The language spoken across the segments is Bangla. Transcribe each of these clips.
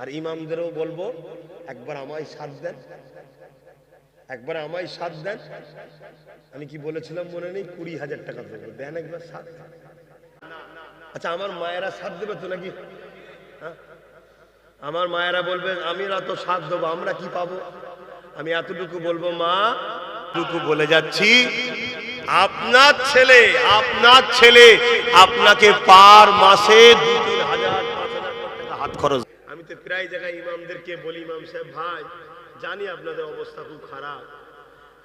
আর ইমামদেরও বলব, একবার আমায় সাথ দেন। একবার আমায় সাথ দেন। আমি কি বলেছিলাম মনে নেই? কুড়ি হাজার টাকা দেবো। দেন একবার সাথ আচ্ছা আমার মায়েরা সাথ দেবে তো নাকি? হ্যাঁ? আমার মায়েরা বলবে আমি তো সাথ দেবো, আমরা কি পাবো? আমি এতটুকু বলব, মা টুকু বলে যাচ্ছি, আপনার ছেলে আপনার ছেলে, আপনাকে পার মাসে দু তিন হাজার হাত খরচ আমি তো প্রায় জায়গায় ইমামদেরকে বলি, ইমাম সাহেব, ভাই, জানি আপনাদের অবস্থা খুব খারাপ,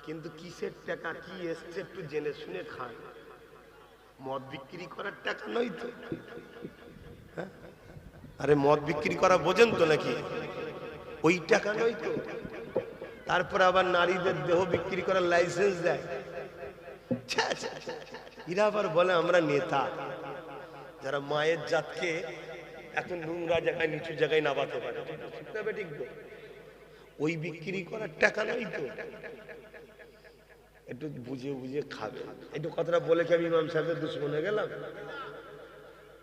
কিন্তু কিসের টাকা, কি এসছে একটু জেনে শুনে খায় মদ বিক্রি করার টাকা নয় তো? হ্যাঁ? আরে, মদ বিক্রি করা বোঝেন তো নাকি? ওই টাকা নয় তো? তারপর আবার নারীদের দেহ বিক্রি করার লাইসেন্স দেয়। এরা আবার বলে, আমরা নেতা। যারা মায়ের জাতকে এত নোংরা জায়গায়, নিচু জায়গায় নামাতে পারে। ঠিক? ওই বিক্রি করার টাকা নাই তো। একটু বুঝে বুঝে খাবে। একটু কথাটা বলে কি আমি ইমাম সাহেবের দুশ্মন গেলাম?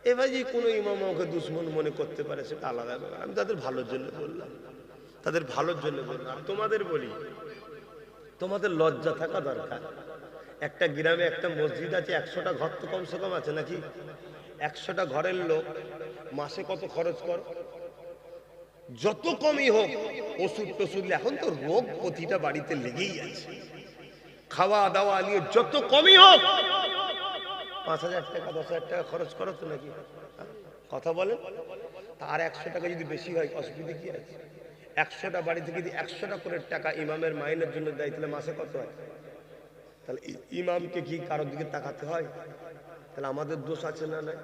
এবার যে কোনো ইমাম আমাকে দুশ্মন মনে করতে পারে, সেটা আলাদা ব্যাপার। আমি তাদের ভালোর জন্য বললাম। তাদের ভালোর জন্য বললাম। তোমাদের বলি, তোমাদের লজ্জা থাকা দরকার। একটা গ্রামে একটা মসজিদ আছে, একশোটা ঘর তো কমসে কম আছে নাকি? একশোটা ঘরের লোক মাসে কত খরচ করো? যত কমই হোক, ওষুধ টষুধ এখন তো রোগ প্রতিটা বাড়িতে লেগেই আছে। খাওয়া দাওয়া নিয়ে যত কমই হোক, পাঁচ হাজার টাকা, দশ হাজার টাকা খরচ করো তো নাকি? কথা বলেন। তার একশো টাকা যদি বেশি হয়, অসুবিধা কি আছে? একশোটা বাড়ি থেকে যদি একশোটা করে টাকা ইমামের মাইনের জন্য দেয়, তাহলে মাসে কত হয়? তাহলে ইমামকে কি কারোর দিকে তাকাতে হয়? তাহলে আমাদের দোষ আছে না নাই?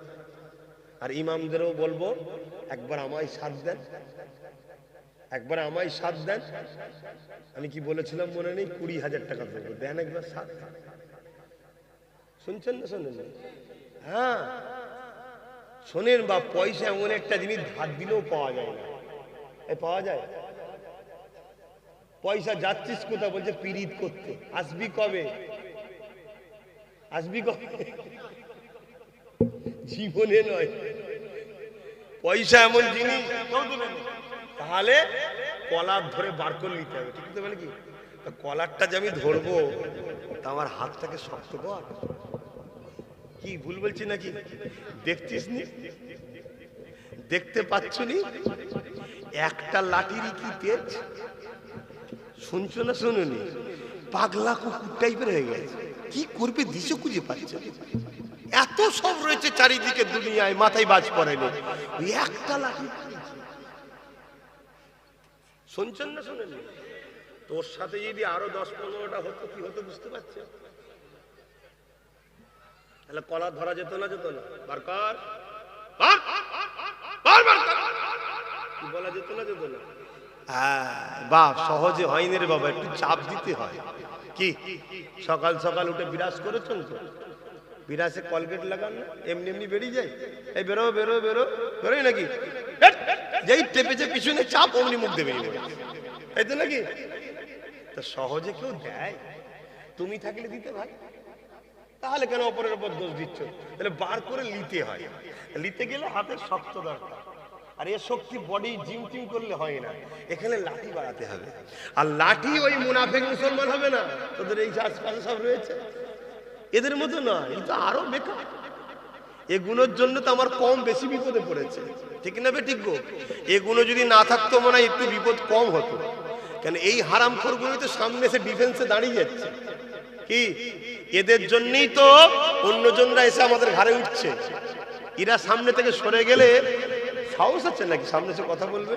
আর ইমামদেরও বলব, একবার আমায় সাথ দেন। একবার আমায় সাথ দেন। আমি কি বলেছিলাম মনে নেই? কুড়ি হাজার টাকা দেবো। দেন একবার সাথ। শুনছেন না শোনেন হ্যাঁ। শোনেন বা পয়সা এমন একটা জিনিস ধার দিলেও পাওয়া যায় না। এ, পাওয়া যায়? পয়সা যাচ্ছিস কোথা বলছে পিরিত করতে। আসবি কবে? আসবি কবে? জীবনে নয়। পয়সা এমন জিনিস। তাহলে কলার ধরে বার করে নিতে হবে, ঠিক আছে কি? কলারটা যে আমি ধরবো, তা আমার হাতটাকে শক্ত কর। কি ভুল বলছি নাকি? দেখছিস নি? দেখতে পাচ্ছ নি? একটা লাঠিরই কি তেজ? শুনছো না শুনুনি? পাগলা কুকুর টাইপের হয়ে গেছে। কি করবে? দিশে খুঁজে পাচ্ছে। এত সব রয়েছে চারিদিকে দুনিয়ায় মাথায় বাজ ওই একটা লাঠি শুনছেন না শুনেন? তোর সাথে যদি আরও দশ পনেরোটা হতো কি হতো বুঝতে পারছে তাহলে কলা ধরা যেত না যেত না? বার কর। বার, বার, বার কর। কি বলা যেত না যেত না? হ্যাঁ বাপ সহজে হয়নি রে বাবা একটু চাপ দিতে হয়। কি? সকাল সকাল উঠে বিরাজ করেছেন তো? বিরাসে কলগেট লাগান না, এমনি এমনি বেরিয়ে যায়। এই বেরো বেরো বেরো, বেরোই নাকি! যেই টেপেছে পিছনে চাপ, অমনি মুখ দেবে এই তো নাকি? তা সহজে কেউ দেয়? তুমি থাকলে দিতে ভাই। তাহলে কেন অপরের উপর দোষ দিচ্ছ? তাহলে বার করে নিতে হয়। নিতে গেলে হাতের শক্ত দরকার। আর এ শক্তি বডি জিম টিম করলে হয় না। এখানে লাঠি বাড়াতে হবে। আর লাঠি ওই মুনাফেক মুসলমান হবে না। তোদের এই আশপাশে সব রয়েছে। এদের মতো নয় এই তো আরও বেকার। এগুলোর জন্য তো আমার কম বেশি বিপদে পড়েছে। ঠিক না বে ঠিক গো? যদি না থাকতো মনে হয় একটু বিপদ কম হতো। কেন এই হারাম খোরগুলোই তো সামনে এসে ডিফেন্সে দাঁড়িয়ে যাচ্ছে। কি? এদের জন্যই তো অন্যজনরা এসে আমাদের ঘাড়ে উঠছে। এরা সামনে থেকে সরে গেলে সাহস আছে নাকি? সামনে এসে কথা বলবে?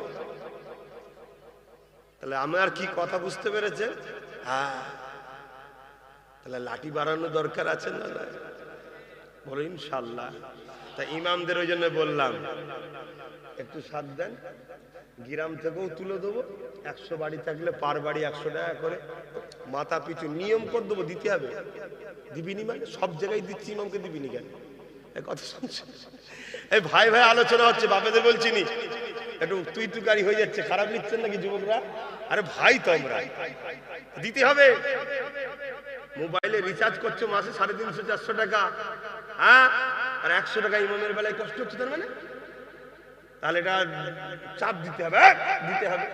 তাহলে আমার কি কথা বুঝতে পেরেছে? হ্যাঁ। তাহলে লাঠি বাড়ানো দরকার আছে না বলো ইনশাল্লাহ তা ইমামদের ওই জন্য বললাম, একটু সাথ দেন, গ্রাম থেকেও তুলে দেবো। একশো বাড়ি থাকলে পার বাড়ি একশো টাকা করে। মাথা পিছু নিয়ম করে দেবো, দিতে হবে। দিবিনি মানে? সব জায়গায় দিচ্ছি, ইমামকে দিবিনি কেন? কথা শুনছি? এই ভাই ভাই, আলোচনা হচ্ছে, বাপেদের বলছি নি। একটু তুই তুকারি হয়ে যাচ্ছে, খারাপ নিচ্ছেন নাকি যুবকরা? আরে ভাই তো আমরা। দিতে হবে। মোবাইলে রিচার্জ করছ মাসে সাড়ে তিনশো চারশো টাকা। হ্যাঁ? আর একশো টাকা ইমামের বেলায় কষ্ট হচ্ছে তার মানে? তাহলে এটা চাপ দিতে হবে হ্যাঁ, দিতে হবে।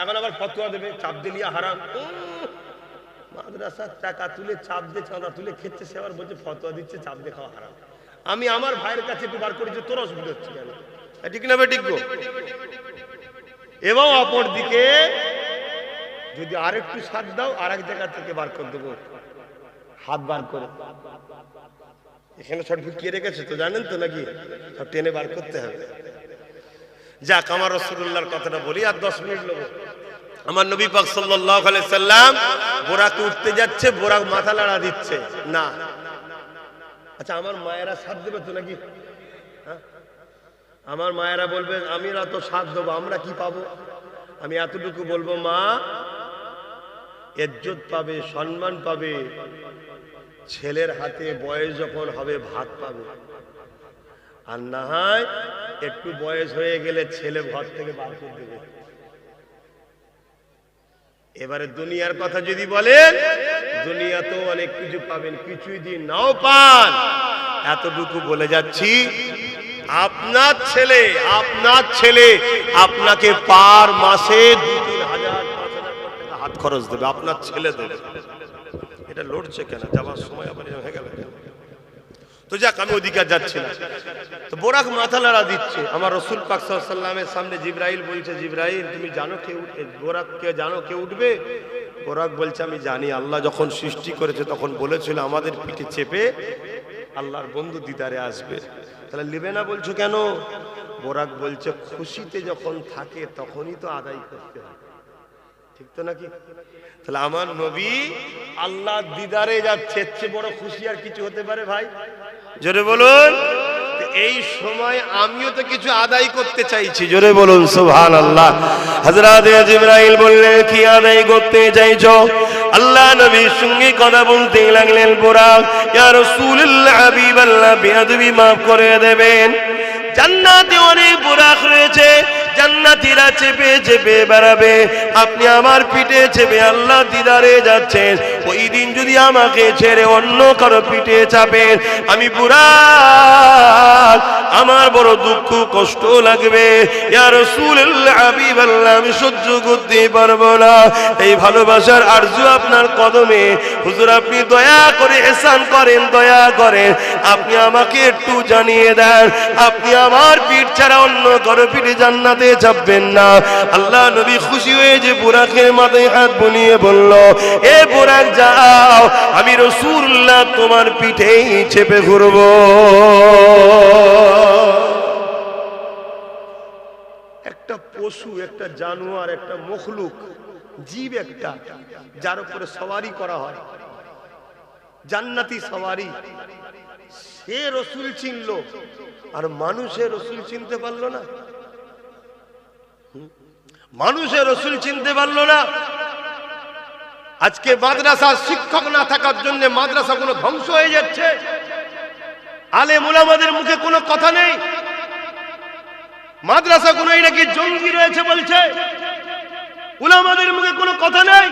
এখন আবার ফতোয়া দেবে চাপ দিলিয়া হারাম। মাদ্রাসার টাকা তুলে চাপ দিয়ে চাঁদা তুলে খেচ্ছে সে আবার বলছে ফতোয়া দিচ্ছে চাপ দিয়ে খাওয়া হারাম। আমি আমার ভাইয়ের কাছে একটু বার করেছি তোর অসুবিধা হচ্ছে কেন? ঠিক না বেঠিক গো? এবং অপর দিকে যদি আরেকটু সাথ দাও আরেক জায়গা থেকে বার করে দেবো। হাত বার করে। এখানে সব ঢুকিয়ে রেখেছে তো জানেন তো নাকি? সব টেনে বার করতে হবে। যাক, আমার রসুল্লাহর কথাটা বলি আর দশ মিনিট নেব। আমার নবী পাক আলাইহি সাল্লাম বোরাকে উঠতে যাচ্ছে, বোরাক মাথা লাড়া দিচ্ছে। না। আচ্ছা আমার মায়েরা সাথ দেবে তো নাকি? হ্যাঁ? আমার মায়েরা বলবে আমি তো সাথ দেবো, আমরা কি পাবো? আমি এতটুকু বলব, মা, ইজ্জত পাবে, সম্মান পাবে ছেলের হাতে বয়স যখন হবে, ভাত পাবে। আর না হয় একটু বয়স হয়ে গেলে ছেলে ঘর থেকে বার করে দেবে। এবারে দুনিয়ার কথা যদি বলেন, দুনিয়াতেও অনেক কিছু পাবেন, কিছুই দিন নাও পান, এতটুকু বলে যাচ্ছি, আপনার ছেলে আপনার ছেলে আপনাকে পার মাসে দু তিন হাজার হাত খরচ দেবে, আপনার ছেলে দেবে। এটা লড়ছে কেন? যাওয়ার সময় এরম হয়ে গেল তো যাক, আমি ওদিকে যাচ্ছি না। তো বোরাক মাথা লড়া দিচ্ছে। আমার রসুল পাক সাল্লামের সামনে জিব্রাইল বলছে, জিব্রাইল, তুমি জানো কে উঠে বোরাক কে জানো কে উঠবে? বোরাক বলছে, আমি জানি। আল্লাহ যখন সৃষ্টি করেছে, তখন বলেছিল, আমাদের পিঠে চেপে আল্লাহর বন্ধু দিদারে আসবে। তাহলে নেবে না বলছো কেন? বোরাক বলছে, খুশিতে যখন থাকে, তখনই তো আদায় করতে হয়। ঠিক তো নাকি? তাহলে আমার নবী আল্লাহ দিদারে যাচ্ছে চেয়ে বড় খুশি আর কিছু হতে পারে ভাই? জোরে বলুন। এই সময় আমিও তো কিছু আদায় করতে চাইছি। জোরে বলুন সুবহান আল্লাহ হযরত জিবরাইল বললেন কি আদায় করতে চাইছো? আল্লাহ নবীর সঙ্গে কথা বলতে লাগলেন বোরাক ইয়া রাসূলুল্লাহ হাবিবাল্লাহ বেয়াদবি maaf করে দেবেন। জান্নাতে অনেক বোরাক রয়েছে জান্নাতীরা চেপে চেপে বেড়াবে। আপনি আমার পিঠে চেপে আল্লাহ দিদারে যাচ্ছেন। ওই দিন যদি আমাকে ছেড়ে অন্য কারও পিঠে চাপেন, আমি পুরা আমার বড় দুঃখ, কষ্ট লাগবে। আমি সহ্য করতে পারব না। এই ভালোবাসার আরজু আপনার কদমে। হুজুর, আপনি দয়া করে এহসান করেন, দয়া করেন। আপনি আমাকে একটু জানিয়ে দেন, আপনি আমার পিঠ ছাড়া অন্য কারও পিঠে জান্নাতে যাবেন না। আল্লাহ নবী খুশি হয়ে যে বুরাকের মাথায় হাত বুলিয়ে বলল, এ বুরাক যাও, আমি রসুল্লাহ তোমার পিঠেই চেপে ঘুরবো। একটা পশু, একটা জানোয়ার, একটা মখলুক, জীব একটা, যার উপরে সওয়ারি করা হয়। জান্নাতি সওয়ারি। সে রসুল চিনল, আর মানুষের রসুল চিনতে পারল না? মানুষের রসুল চিনতে পারল না। আজকে মাদ্রাসার শিক্ষক না থাকার জন্য মাদ্রাসা কোনো ধ্বংস হয়ে যাচ্ছে। আলে মুলামাদের মুখে কোনো কথা নেই। মাদ্রাসা কোনো নাকি জঙ্গি রয়েছে বলছে। উলামাদের মুখে কোনো কথা নেই।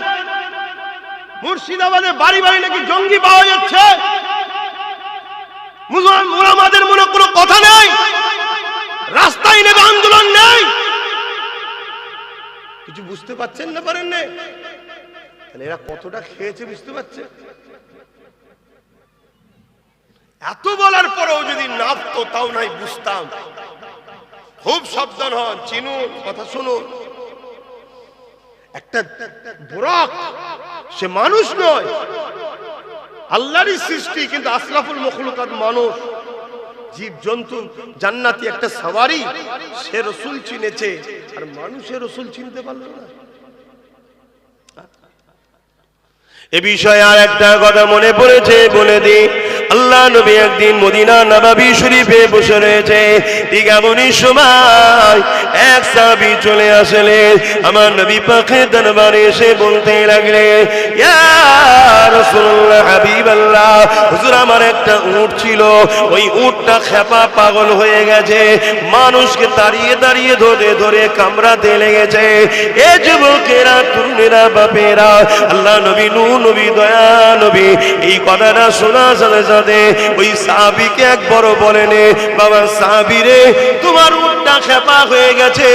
মুর্শিদাবাদে বাড়ি বাড়ি নাকি জঙ্গি পাওয়া যাচ্ছে। মুসলমান মনে কোনো কথা নেই। রাস্তায় নেবে আন্দোলন নেই। কিছু বুঝতে পারছেন না পারেন না তাহলে এরা কতটা খেয়েছে বুঝতে পারছে? এত বলার পরেও যদি নাপতো তাও নাই বুঝতাম। খুব সাবধান হন, চিনুন, কথা শুনুন। একটা বোরক, সে মানুষ নয়। আল্লাহরই সৃষ্টি, কিন্তু আসলাফুল মখলুকাত মানুষ। জীব জন্তু জান্নাতি একটা সাওয়ারি, সে রসুল চিনেছে। আর মানুষের রসুল চিনতে পারল না। এ বিষয়ে আর একটা কথা মনে পড়েছে বলে দি আল্লাহ নবী একদিন মদিনা নবাবী শরীফে বসে রয়েছে। ঠিক সময় এক সাহাবী চলে আসলে। আমার নবী পাখে দরবারে এসে বলতে লাগলে আমার একটা উট ছিল। ওই উটটা খেপা পাগল হয়ে গেছে। মানুষকে দাঁড়িয়ে দাঁড়িয়ে ধরে ধরে কামড়াতে লেগেছে। এ যুবকেরা, তরুণেরা, বাপেরা, আল্লাহ নবী নু নবী দয়া, নবী, এই কথাটা শোনা সাথে বাদে ওই সাহাবিকে একবার বলেনে, বাবা সাহাবি রে, তোমার উটটা খেপা হয়ে গেছে,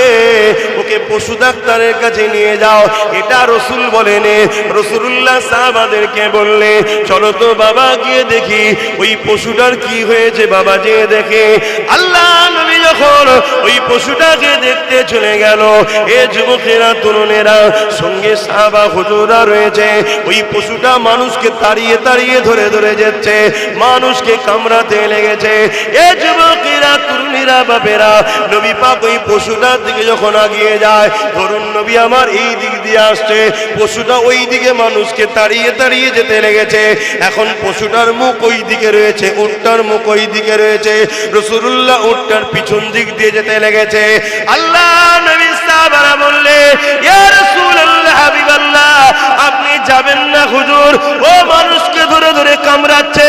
ওকে পশু ডাক্তারের কাছে নিয়ে যাও। এটা রসুল বলেনে রসুল্লাহ সাহাবাদেরকে বললে, চলো তো বাবা গিয়ে দেখি, ওই পশুটার কি হয়েছে বাবা যে দেখে। আল্লাহ নবী যখন ওই পশুটাকে দেখতে চলে গেল, এ যুবকেরা, তরুণেরা, সঙ্গে সাহাবা রয়েছে, ওই পশুটা মানুষকে তাড়িয়ে তাড়িয়ে ধরে ধরে যাচ্ছে। মানুষকে কামড়াতে লেগেছে। এ যুবকেরা, তরুণীরা, বাপেরা, নবী পাক ওই পশুটার দিকে যখন আগিয়ে যায়, ধরুন নবী আমার এই দিক দিয়ে আসছে। পশুটা ওই দিকে মানুষকে তাড়িয়ে তাড়িয়ে যেতে লেগেছে। এখন পশুটার মুখ ওই দিকে রয়েছে, উটটার মুখ ওই দিকে রয়েছে। রসুল্লাহ উটটার পিছন দিক দিয়ে যেতে লেগেছে। আল্লাহ বললে আপনি যাবেন না হুজুর? ও মানুষকে ধরে ধরে কামড়াচ্ছে।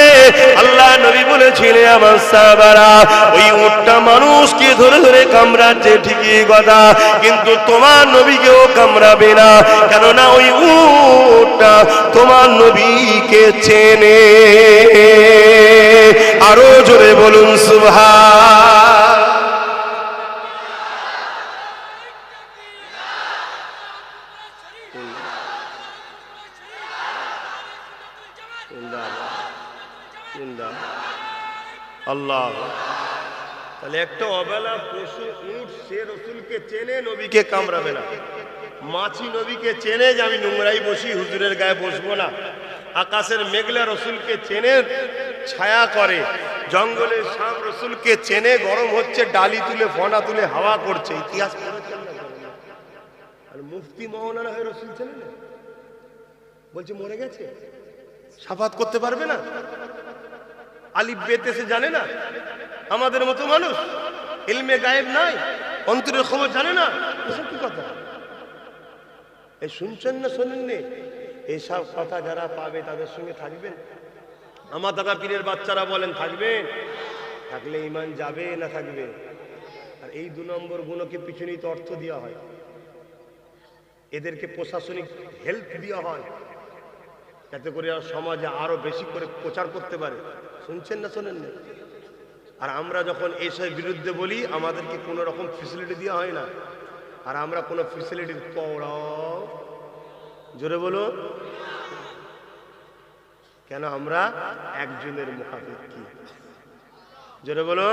আল্লাহ নবী বলেছিলেন, আমার সাহাবারা, ওই উটটা মানুষকে ধরে ধরে কামড়াচ্ছে, ঠিকই কথা। কিন্তু তোমার নবীকেও কামড়াবে না। কেননা ওই উটটা তোমার নবীকে চেনে। আরও জোরে বলুন, সুবহান। আল্লাহ। তাহলে একটা অবেলা পশু উঠ সে রসুলকে চেনে, নবীকে কামড়াবে না। মাছি নবীকে চেনে যে আমি নোংরাই বসি, হুজুরের গায়ে বসবো না। আকাশের মেঘলা রসুলকে চেনে, ছায়া করে। জঙ্গলের সাপ রসুলকে চেনে, গরম হচ্ছে, ডালি তুলে, ফনা তুলে, হাওয়া করছে। ইতিহাস আর মুফতি মৌলানা হয়ে রসুল চেনে বলছে, মরে গেছে। সাফাত করতে পারবে না? আলিফ বেতে সে জানে না? আমাদের মতো মানুষ এলমে গায়েব নাই, অন্তরের খবর জানে না? এসব কি কথা? এই শুনছেন না শোনেননি? এইসব কথা যারা পাবে তাদের সঙ্গে থাকবেন। আমার দাদা পীরের বাচ্চারা বলেন, থাকবেন? থাকলে ইমান যাবে না থাকবে? আর এই দু নম্বর গুণকে পিছনেই তো অর্থ দেওয়া হয়। এদেরকে প্রশাসনিক হেল্প দেওয়া হয়। যাতে করে সমাজে আরও বেশি করে প্রচার করতে পারে। শুনছেন না শোনেন না আর আমরা যখন এইসবের বিরুদ্ধে বলি, আমাদেরকে কোনো রকম ফেসিলিটি দেওয়া হয় না। আর আমরা কোনো ফেসিলিটি পড়াও। জোরে বলো। কেন আমরা একজনের কি জোরে বলো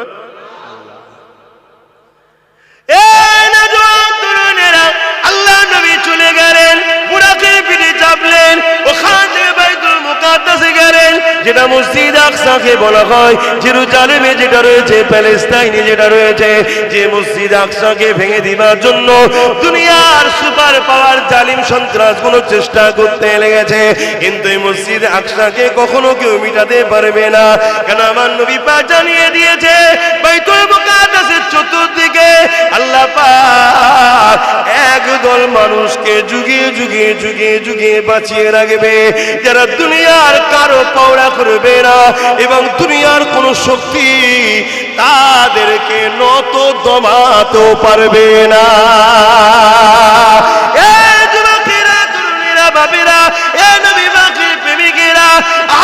যেটা মসজিদ আকসাকে বলা হয়, জেরুজালেমে যেটা রয়েছে, প্যালেস্তাইনে যেটা রয়েছে, যে মসজিদ আকসাকে ভেঙে দিবার জন্য দুনিয়ার সুপার পাওয়ার জালিম চেষ্টা করতে লেগেছে। কিন্তু এই মসজিদ আকসাকে কখনো কেউ মিটাতে পারবে না। কেন আমার নবী পা জানিয়ে দিয়েছে চতুর্দিকে আল্লাহ একদল মানুষকে যুগিয়ে যুগিয়ে যুগিয়ে যুগিয়ে বাঁচিয়ে রাখবে। যারা দুনিয়ার কারও পাওড়া করবে না। এবং দুনিয়ার কোনো শক্তি তাদেরকে নত দমাতেও পারবে না। এ যুবকেরা, তরুণীরা বাবেরা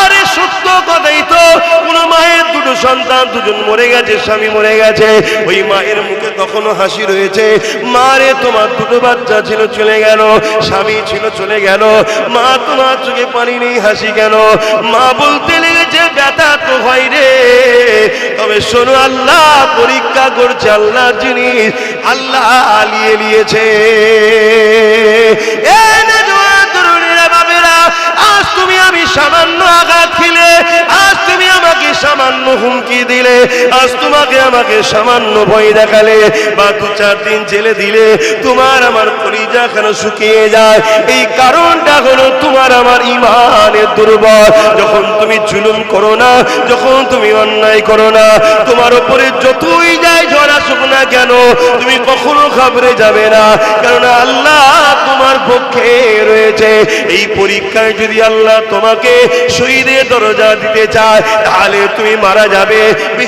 আরে সত্য কথাই তো। কোন মায়ের দুটো সন্তান, দুজন মরে গেছে, স্বামী মরে গেছে। ওই মায়ের মুখে তখনও হাসি রয়েছে। মারে তোমার দুটো বাচ্চা ছিল, চলে গেল। স্বামী ছিল, চলে গেল। মা তোমার চোখে পানি নেই, হাসি কেন? মা বলতে লেগেছে, ব্যথা তো হয় রে। তবে শোনো আল্লাহ, পরীক্ষা করছে আল্লাহ জিনিস আল্লাহ আলিয়ে নিয়েছে। সামান্য আঘাত খেলে আজ তুমি আমাকে সামান্য হুমকি দিলে, আজ তোমাকে আমাকে সামান্য ভয় দেখালে, বা দু চার দিন জেলে দিলে তোমার আমার কলিজা কেন শুকিয়ে যায়। এই কারণটা হলো তোমার আমার ইমানের দুর্বল। যখন তুমি জুলুম করো না, যখন তুমি অন্যায় করো না, তোমার উপরে যতই যায় ঝড় আসুক না কেন, তুমি কখনো ঘাবড়ে যাবে না। কারণ আল্লাহ তোমার পক্ষে রয়েছে। এই পরীক্ষায় যদি আল্লাহ তোমাকে শহীদের দরজা দিতে চায় তাহলে তুমি মারা যাবে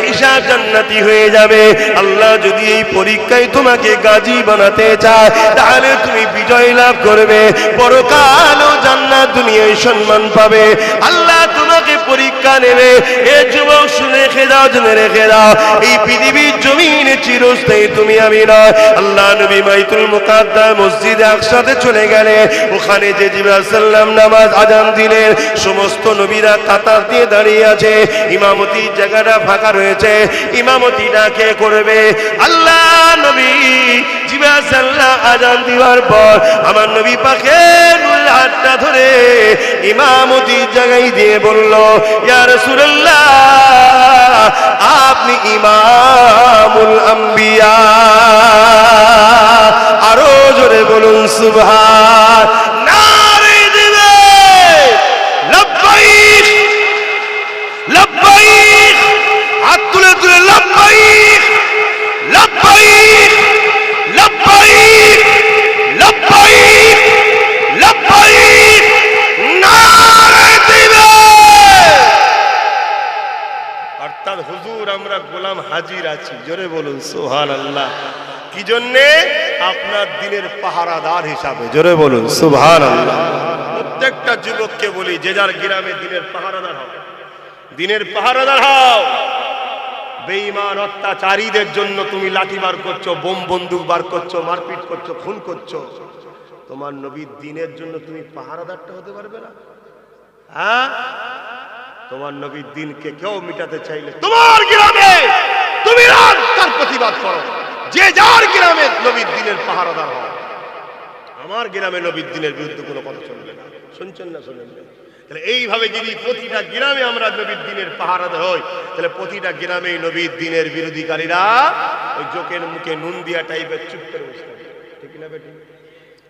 হিসাব জান্নাতি হয়ে যাবে। আল্লাহ যদি এই পরীক্ষায় তোমাকে গাজী বানাতে চায়, তাহলে তুমি বিজয় লাভ করবে। পরকাল ও জান্নাত দুনিয়ায় সম্মান পাবে। আল্লাহ তোমাকে পরীক্ষা নেবে। এ যুবক শুনে জেনে রেখে দাও। এই পৃথিবীর জমিনে চিরস্থায়ী তুমি, আমি নয়। আল্লাহ নবী মাইতুল মুকাদ্দা মসজিদে একসাথে চলে গেলে ওখানে যে জিবাসাল্লাম নামাজ আজান দিলেন। সমস্ত নবীরা কাতার দিয়ে দাঁড়িয়ে আছে। ইমামতির জায়গাটা ফাঁকা রয়েছে। ইমামতিটা কে করবে, আল্লাহ নবী আজান পর আমার নবী হাতটা ধরে ইমামতি দিয়ে বলল ইয়ার রাসূলুল্লাহ, আপনি ইমামুল আম্বিয়া। আরও জোরে বলুন সুবহান কি জন্যে? আপনার দিনের পাহারাদার হিসাবে। জোরে বলুন আল্লাহ প্রত্যেকটা যুবককে বলি, যে যার গ্রামে দিনের পাহারাদার হও। দিনের পাহারাদার হও। বেঈমান অত্যাচারীদের জন্য তুমি লাঠি বার করছ, বোম বন্দুক বার করছ, মারপিট করছ, খুন করছ। তোমার নবীর দিনের জন্য তুমি পাহারাদারটা হতে পারবে না। হ্যাঁ? তোমার নবীর দিনকে কেউ মিটাতে চাইলে, তোমার গ্রামে তুমি তার প্রতিবাদ করো। যে যার গ্রামে নবীর দিনের পাহারাদার হয়। আমার গ্রামে নবীর দিনের বিরুদ্ধে কোনো কথা চলবে না। শুনছেন না শুনেন না? তাহলে এইভাবে যদি প্রতিটা গ্রামে আমরা নবীর দিনের পাহারাদার হই, তাহলে প্রতিটা গ্রামেই নবীর দিনের বিরোধীকারীরা ওই জোকের মুখে নুন দিয়া টাইপের চুপ করে বসে। ঠিক না বেটি?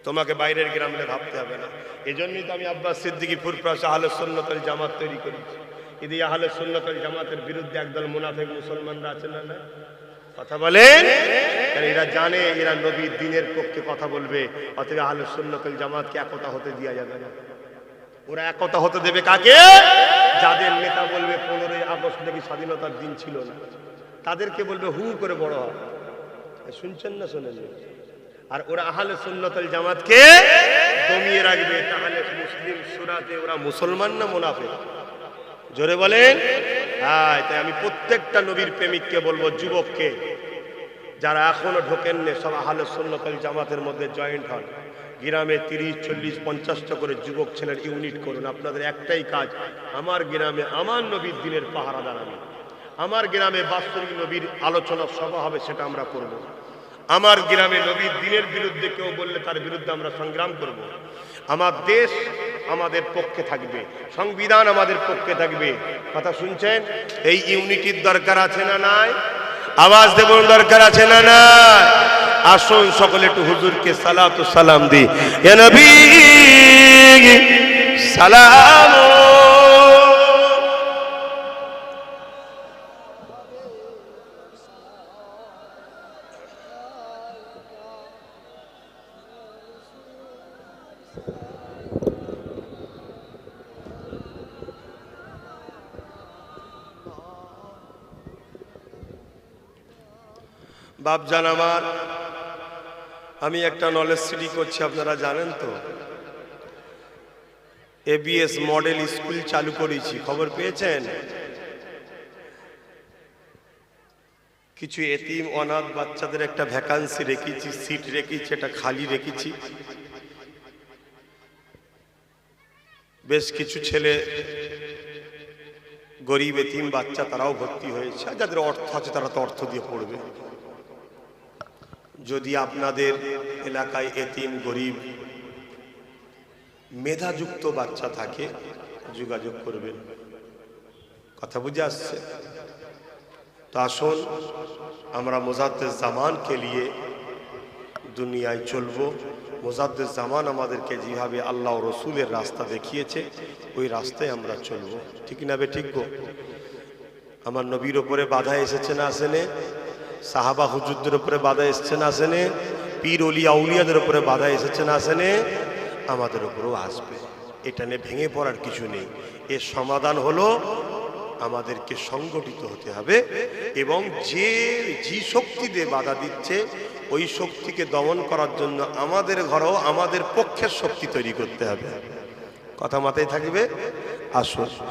তোমাকে বাইরের গ্রামে ভাবতে হবে না। এই জন্যই তো আমি আব্বাস সিদ্দিকি ফুরপ্রাস আহলে সুন্নতল জামাত তৈরি করেছি। যদি আহলে সুন্নতল জামাতের বিরুদ্ধে একদল মুনাফিক মুসলমানরা আছেন না না কথা বলেন এরা জানে, এরা নবীর দিনের পক্ষে কথা বলবে। অতএব আহলে সুন্নতল জামাতকে একতা হতে দেওয়া যাবে না। ওরা একতা হতে দেবে কাকে? যাদের নেতা বলবে পনেরোই আগস্ট নাকি স্বাধীনতার দিন ছিল না। তাদেরকে বলবে হু করে বড় হয় শুনছেন না শোনেন? আর ওরা আহলে সুন্নতল জামাতকে দমিয়ে রাখবে। তাহলে মুসলিম সুরাতে ওরা মুসলমান না মুনাফিক? জোরে বলেন? হ্যাঁ তাই আমি প্রত্যেকটা নবীর প্রেমিককে বলব, যুবককে। যারা এখনও ঢোকেননি, সব আহলে সুন্নতল জামাতের মধ্যে জয়েন্ট হন। গ্রামে তিরিশ, চল্লিশ, পঞ্চাশটা করে যুবক ছেলের ইউনিট করুন, আপনাদের একটাই কাজ, আমার গ্রামে আমার নবীর দিনের পাহারা দাঁড়াবে। আমার গ্রামে বাস্তবিক নবীর আলোচনা সভা হবে, সেটা আমরা করব। আমার গ্রামে নবীর দিনের বিরুদ্ধে কেউ বললে তার বিরুদ্ধে আমরা সংগ্রাম করব। আমার দেশ আমাদের পক্ষে থাকবে, সংবিধান আমাদের পক্ষে থাকবে। কথা শুনছেন? এই ইউনিটির দরকার আছে না নাই? আওয়াজ দেবন দরকার আছে না না? আসুন সকলে একটু হুজুরকে সালাত সালাম দি এ নবী, সালাম। বাপজান আমার। আমি একটা নলেজ সিটি করছি, আপনারা জানেন তো। এবিএস মডেল স্কুল চালু করেছি, খবর পেয়েছেন? কিছু এতিম অনাথ বাচ্চাদের একটা ভ্যাকান্সি রেখেছি সিট রেখেছি এটা খালি রেখেছি। বেশ কিছু ছেলে, গরিব এতিম বাচ্চা তারাও ভর্তি হয়েছে যাদের অর্থ আছে তারা তো অর্থ দিয়ে পড়বে। যদি আপনাদের এলাকায় এতিম, গরিব, মেধাযুক্ত বাচ্চা থাকে, যোগাযোগ করবেন। কথা বুঝে আসছে? তো আসুন, আমরা জামানকে নিয়ে দুনিয়ায় চলবো। জামান আমাদেরকে যেভাবে আল্লাহ রসুলের রাস্তা দেখিয়েছে, ওই রাস্তায় আমরা চলবো। ঠিক না বে ঠিক গো? আমার নবীর ওপরে বাধা এসেছে না আসেনে? সাহাবা হুজুরদের উপরে বাধা এসছে না আসেনে? পীর অলিয়া উলিয়াদের উপরে বাধা এসেছে না আসেনে? আমাদের উপরেও আসবে। এটা নিয়ে ভেঙে পড়ার কিছু নেই। এর সমাধান হলো আমাদেরকে সংগঠিত হতে হবে এবং যে যে শক্তি দিয়ে বাধা দিচ্ছে, ওই শক্তিকে দমন করার জন্য আমাদের ঘরেও আমাদের পক্ষের শক্তি তৈরি করতে হবে। কথা মাথায় থাকবে? আসুন।